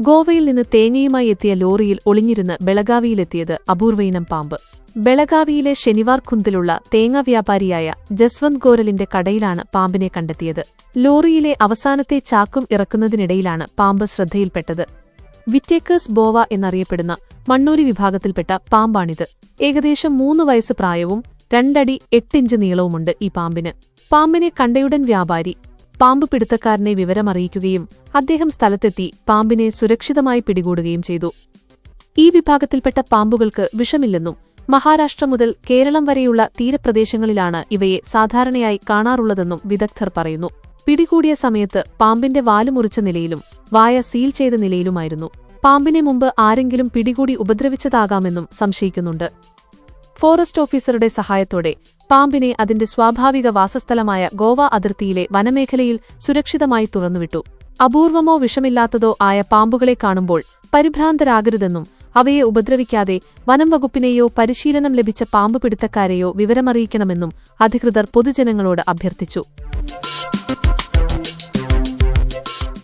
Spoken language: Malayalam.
ഗോവയിൽ നിന്ന് തേങ്ങയുമായി എത്തിയ ലോറിയിൽ ഒളിഞ്ഞിരുന്ന് ബെളഗാവിയിലെത്തിയത് അപൂർവയിനം പാമ്പ്. ബെളഗാവിയിലെ ശനിവാർ കുന്തിലുള്ള തേങ്ങ വ്യാപാരിയായ ജസ്വന്ത് ഗോരലിന്റെ കടയിലാണ് പാമ്പിനെ കണ്ടെത്തിയത്. ലോറിയിലെ അവസാനത്തെ ചാക്കും ഇറക്കുന്നതിനിടയിലാണ് പാമ്പ് ശ്രദ്ധയിൽപ്പെട്ടത്. വിറ്റേക്കേഴ്സ് ബോവ എന്നറിയപ്പെടുന്ന മണ്ണൂരി വിഭാഗത്തിൽപ്പെട്ട പാമ്പാണിത്. ഏകദേശം മൂന്ന് വയസ്സ് പ്രായവും രണ്ടടി എട്ടിഞ്ച് നീളവുമുണ്ട് ഈ പാമ്പിന്. പാമ്പിനെ കണ്ടയുടൻ വ്യാപാരി പാമ്പ് പിടുത്തക്കാരനെ വിവരമറിയിക്കുകയും അദ്ദേഹം സ്ഥലത്തെത്തി പാമ്പിനെ സുരക്ഷിതമായി പിടികൂടുകയും ചെയ്തു. ഈ വിഭാഗത്തിൽപ്പെട്ട പാമ്പുകൾക്ക് വിഷമില്ലെന്നും മഹാരാഷ്ട്ര മുതൽ കേരളം വരെയുള്ള തീരപ്രദേശങ്ങളിലാണ് ഇവയെ സാധാരണയായി കാണാറുള്ളതെന്നും വിദഗ്ധർ പറയുന്നു. പിടികൂടിയ സമയത്ത് പാമ്പിന്റെ വാൽ മുറിച്ച നിലയിലും വായ സീൽ ചെയ്ത നിലയിലുമായിരുന്നു. പാമ്പിനെ മുമ്പ് ആരെങ്കിലും പിടികൂടി ഉപദ്രവിച്ചതാകാമെന്നും സംശയിക്കുന്നുണ്ട്. ഫോറസ്റ്റ് ഓഫീസറുടെ സഹായത്തോടെ പാമ്പിനെ അതിന്റെ സ്വാഭാവിക വാസസ്ഥലമായ ഗോവ അതിർത്തിയിലെ വനമേഖലയിൽ സുരക്ഷിതമായി തുറന്നുവിട്ടു. അപൂർവമോ വിഷമില്ലാത്തതോ ആയ പാമ്പുകളെ കാണുമ്പോൾ പരിഭ്രാന്തരാകരുതെന്നും അവയെ ഉപദ്രവിക്കാതെ വനം വകുപ്പിനെയോ പരിശീലനം ലഭിച്ച പാമ്പ് പിടുത്തക്കാരെയോ വിവരമറിയിക്കണമെന്നും അധികൃതർ പൊതുജനങ്ങളോട് അഭ്യർത്ഥിച്ചു.